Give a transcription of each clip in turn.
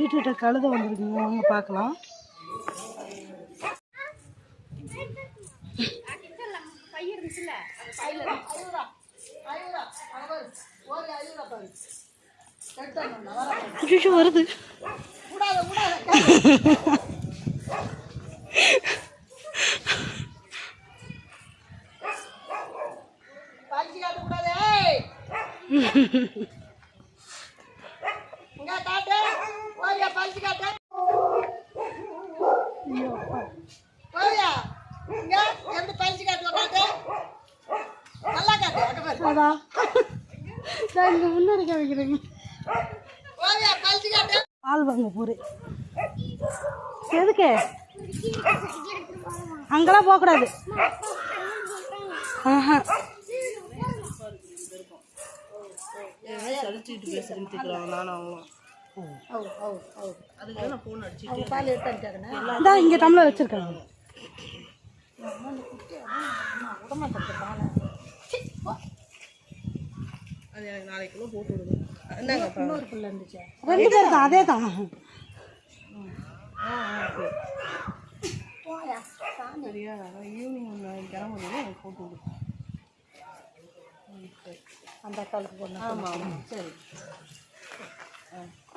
வீட்டுக்கிட்ட கழுத வந்துருக்குங்க. வாங்க பார்க்கலாம். ஐயோ, வருது அதான் நான் இங்க முன்னாடி காமிக்கிறேங்க பால் வாங்க போறேன். எதுக்கு? அங்கெல்லாம் போகக்கூடாது. ஆஹா. சலிச்சுட்டு பேசுறேன்னு திட்டுறாங்க நானும் அவங்களும் இந்தா இங்க டம்ளர் வச்சிருக்காங்க. ரெண்டு பேர் தான் அதே தான் அந்த அக்காளுக்கு பொண்ணு ஆமாம் ஆமாம்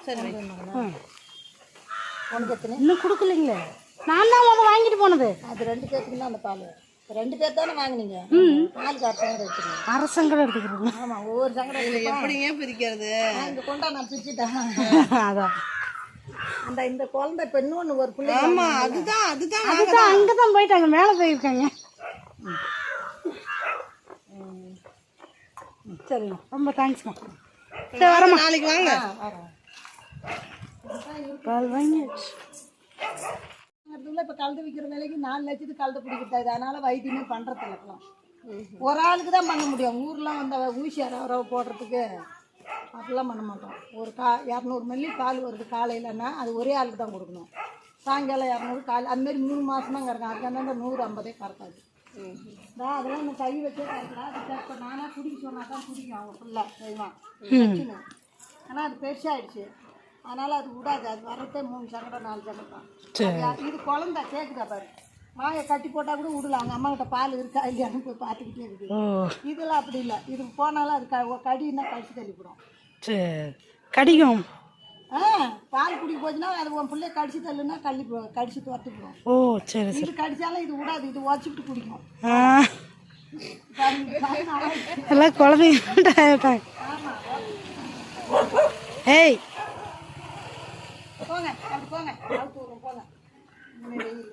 சரி. உனக்கு எத்தனை? இன்னும் கொடுக்கலைங்களே. நான் தான் முதல் வாங்கிட்டு போனது. அது ரெண்டு பேர்த்துக்கு தான் அந்த பால். இப்ப ரெண்டு பேர் தானே வாங்குனீங்க? பாலுக்கு அரை சங்கடம் வச்சுருங்க அரசங்கடம் எடுத்துக்கிறோம் ஆமாம் ஒவ்வொரு சங்கடம் இதை எப்படிங்க பிரிக்கிறது? இங்கே கொண்டா நான் பிரிச்சுட்டேன். அதான். அந்த இந்த குழந்தை இப்போ இன்னொன்று ஒரு பிள்ளை ஆமா அதுதான் அதுதான் அதுதான் அங்கே தான் போயிட்டாங்க மேலே போயிருக்காங்க. சரிம்மா ரொம்ப தேங்க்ஸ்மா சரி வரம்மா நாளைக்கு வாங்க. பால் வாங்கியாச்சு. இப்போ கலந்து விற்கிற விலைக்கு நாலு லட்சத்துக்கு கலந்து பிடிக்கிறது? அதனால வைத்தியமே பண்ணுறது இல்லைக்கலாம் ஒரு ஆளுக்கு தான் பண்ண முடியும். ஊர்லாம் வந்த ஊசி அரவரவை போடுறதுக்கு அப்படிலாம் பண்ண மாட்டோம். ஒரு கா இரநூறு மில்லி பால் வருது காலையிலன்னா அது ஒரே ஆளுக்கு தான் கொடுக்கணும். சாயங்காலம் இரநூறு காலை அதுமாரி மூணு மாதம் தான் கறக்கும் அதுக்கான அந்த நூறு ஐம்பதே கறக்காது. நான் அதெல்லாம் இந்த கை வச்சே கறக்கலாம். அது பண்ண நானாக குடிக்க சொன்னா தான் குடிக்கும். அவங்க ஃபுல்லாக செய்வான் ஆனால் அது பெருசாகிடுச்சு அதனால் அது விடாது. அது வர்றதே மூணு சங்கடம் நாலு சங்கடம். இது குழந்தை கேட்குதா பாரு. மாயை கட்டி போட்டால் கூட விடல. அவங்க அம்மா கிட்ட பால் இருக்கா இல்லையான்னு போய் பார்த்துக்கிட்டே இருக்குது. இதெல்லாம் அப்படி இல்லை. இது போனாலும் அது க கடின்னா கழிச்சு தள்ளிவிடும். சரி கடிக்கும். ஆ பால் குடி போச்சுன்னா அது உன் பிள்ளைய கடிச்சு தள்ளுனா கள்ளி கடிச்சு துரத்துக்குவோம் ஓ சரி இது கடிச்சாலும் இது விடாது. இது உடச்சிக்கிட்டு குடிக்கும். எல்லாம் குழந்தைங்க ஆயிட்டாங்க ஏய் போங்க அப்படி போங்க. அவுத்து விடுறோம், போங்க இனிமே வெயில்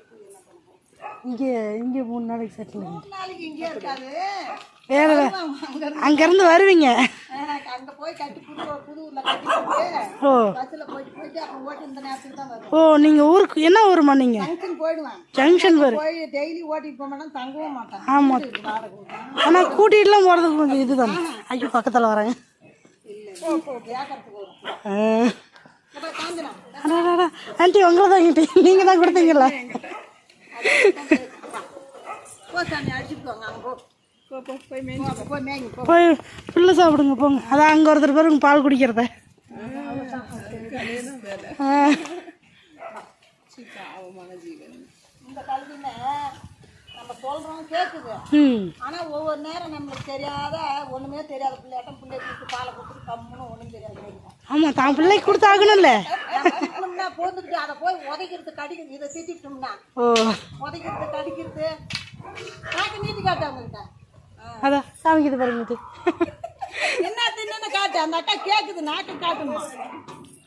இங்கே இங்கே மூணு நாளைக்கு செட்டில் மூணு நாளைக்கு இங்கே இருக்காது. வேற அங்கேருந்து வருவீங்க. அங்கே போய் கட்டி புது புது ஊரில் கட்டி போட்டு ஓ. பஸ்ஸில் போயிட்டு போயிட்டு அப்புறம் ஓட்டி இந்த நேரத்துக்கு தான் வரும் ஓ நீங்கள் ஊருக்கு என்ன ஊருமா நீங்கள் ஃபங்க்ஷன் போயிடுவேன். ஜங்ஷன் வரு போய் டெய்லி ஓட்டிட்டு போக தங்கவும் மாட்டேன். ஆமாம். ஆனால் கூட்டிகிட்டுலாம் போகிறதுக்கு கொஞ்சம் இதுதான். ஐயோ பக்கத்தில் வரேங்க. கேட்கறதுக்கு வரும் ஆண்டி உங்களை தான் கிட்டே நீங்கள் தான் கொடுத்தீங்களா போய் மேய்ஞ்சி போய் மேய்ங்க போ போய் புல்லு சாப்பிடுங்க போங்க. அதான் அங்கே ஒருத்தர் பேருக்கு பால் குடிக்கிறத. இந்த கல்வின்னு நம்ம சொல்கிறோம் கேட்குது ம். ஆனால் ஒவ்வொரு நேரம் நம்மளுக்கு தெரியாத ஒன்றுமே தெரியாத பிள்ளையாட்டம் பிள்ளை கொடுத்து பாலை கொடுத்து கம்முன்னு ஒன்றும் தெரியாது ஆமாம் தான் பிள்ளைக்கு கொடுத்தாகணும்ல. போந்துக்கிட்டு அதை போய் உதைக்கிறது கடிக்கிறது இதை திட்டிட்டோம்னா ஓ. உதைக்கிறது கடிக்கிறது. நாக்கு நீட்டி காட்டு அவங்ககிட்ட அதான் பாருங்க இது. என்ன தின்னு காட்டு அந்த அக்கா கேட்குது நாக்கு காட்டுமா?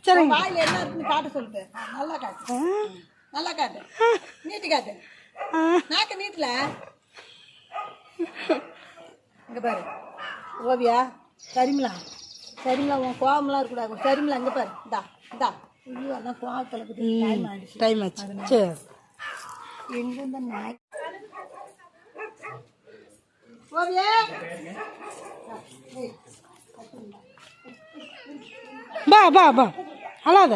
சரிங்க. வாயில் என்ன இருக்குன்னு காட்ட சொல்லிட்டு. நல்லா காட்டு. நல்லா காட்டு. நீட்டி காட்டு. நாக்கு நீட்டல? இங்க பாரு. ஓவியா சரிங்களா சரிங்களா உன் கோவம்லாம் இருக்கக்கூடாது. சரிங்களா இங்க பாரு. இந்தா இந்தா. ஐயோ அதான் கோவத்தில் டைம் ஆச்சு. சரி. எங்க நாய்? பா பா பா. அழாத.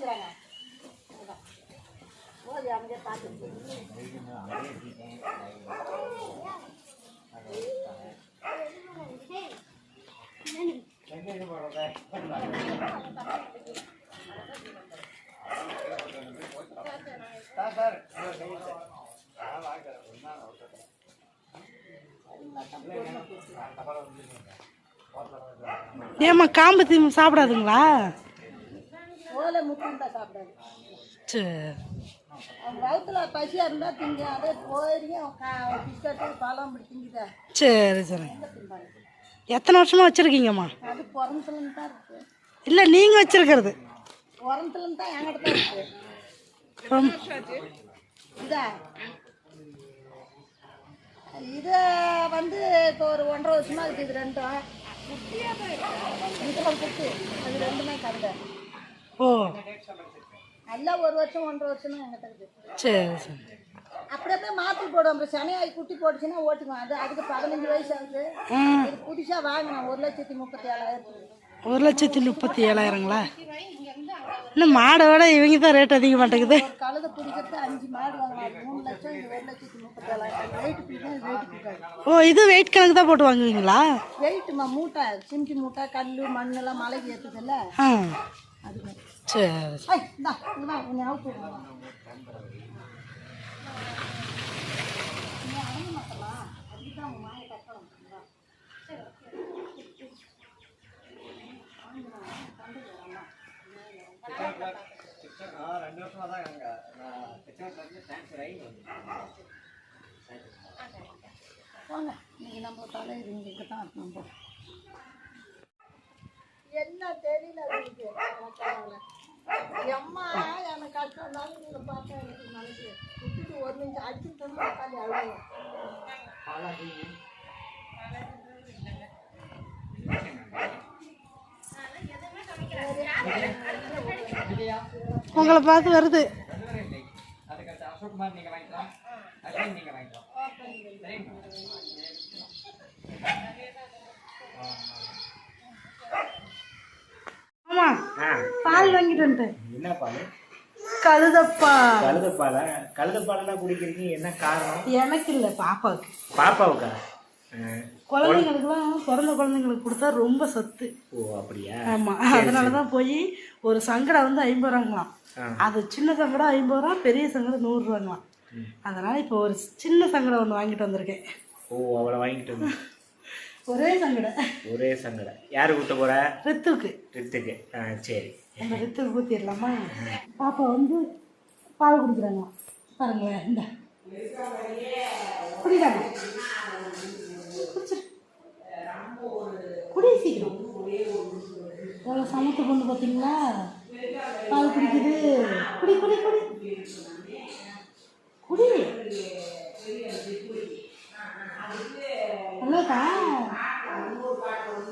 இங்க பாரு ஓவியா ஏம்மா காம்பு சாப்பிடாதுங்களா? ஓலை முட்டும் தான் சாப்பிடாது சரி வயிற்றுல பசியாக இருந்தால் திங்க அதே போயிருங்க பிஸ்கட்டு பழம் இப்படி திங்குதா சரி சரி. எத்தனை வருஷமா வச்சுருக்கீங்கம்மா? அது பிறந்ததுலேருந்து தான் இருக்குது இல்லை நீங்கள் வச்சுருக்கிறது. பிறந்ததுலேருந்து தான் என்கிட்ட தான் இருக்குது இதா? இது வந்து இப்போ ஒரு ஒன்றரை வருஷமா இருக்குது இது ரெண்டும். இது ஒரு குட்டி. அது ரெண்டுமே கருதை ஓ. எல்லாம் ஒரு வருஷம் ஒன்றரை வருஷம் இருக்குது. சரி சரி. அப்படி அப்படியே மாற்றி போடுவோம். சனியாகி குட்டி போட்டுச்சுன்னா ஓட்டுக்குவோம். அது அதுக்கு பதினஞ்சு வயசு ஆகுது. புதுசாக ஒரு லட்சத்தி முப்பத்தி ஏழாயிரத்துக்கு ஒரு லட்சத்தி முப்பத்தி ஏழாயிரங்களா இன்னும் மாடை விட இவங்க தான் ரேட் அதிக மாட்டேங்குது கழுதை பிடிக்கிறது அஞ்சு மாடு மூணு லட்சம் ஒரு லட்சத்தி முப்பத்தி ஏழாயிரம் ஓ இது வெயிட் கணக்கு தான் போட்டு வாங்குவீங்களா வெயிட்டுமா மூட்டை சிமெண்ட் மூட்டை கல் மண்ணெல்லாம் மலைக்கு ஏற்றுதில்ல அது மாதிரி. சரி ஐய் இந்தா இங்க வா உன்னை அவுத்து விடுறேன் போங்க இன்னைக்கு நம்ம தலைவர் இங்கே தான் நம்ம என்ன தெரியல எம்மா எனக்கு கஷ்டம் இருந்தாலும் நீங்கள் பார்த்தா எனக்கு மனசு விட்டுட்டு ஒரு நிமிஷம் அடிச்சுட்டு உட்காந்து அழுவோம் உங்களை பார்த்து வருது. ஆமா பால் வாங்கிட்டு வந்துட்டேன் என்ன பால் கழுதப்பா. கழுதப்பாலா கழுதப்பாலெல்லாம் குடிக்கிறதுக்கு என்ன காரணம்? எனக்கு இல்லை பாப்பாவுக்கு. பாப்பாவுக்கா. குழந்தைங்களுக்குலாம் பிறந்த குழந்தைங்களுக்கு கொடுத்தா ரொம்ப சத்து. ஓ அப்படியா? ஆமா அதனால தான் போய் ஒரு சங்கடை வந்து ஐம்பது ரூபாங்களாம். அது சின்ன சங்கடை ஐம்பது ரூபா பெரிய சங்கடை நூறுரூவாங்களாம் அதனால இப்போ ஒரு சின்ன சங்கடை ஒன்று வாங்கிட்டு வந்திருக்கேன். ஓ அவளை வாங்கிட்டு வந்து ஒரே சங்கடை. ஒரே சங்கடை. யாரு கூட்ட போற? ரித்துக்கு. ரித்துக்கு. ஆ சரி. அந்த ரித்துக்கு ஊற்றிடலாமா பாப்பா வந்து பால் குடிக்கிறாங்க. பாருங்களேன் இந்த. குடிச்சிரு. குடி சீக்கிரம். எவ்வளோ சமத்து பொண்ணு பார்த்தீங்களா? பால் குடிக்குது. குடி குடி குடி. குடி.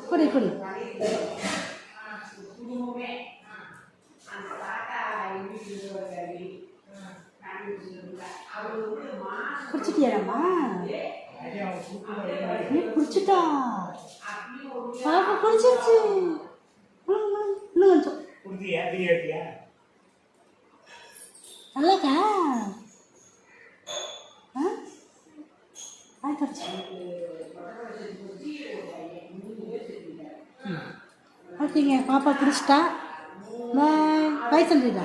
குடி குடி குடிச்சிட்டியாடாம்மா நீ குடிச்சிட்டா பாப்பா குடிச்சிருச்சு இன்னும் கொஞ்சம் நல்லாக்கா ஆ ஆயிடுச்சு ஓகேங்க பாப்பா பிடிச்சிட்டா பாய். பாய் சொல்லிடா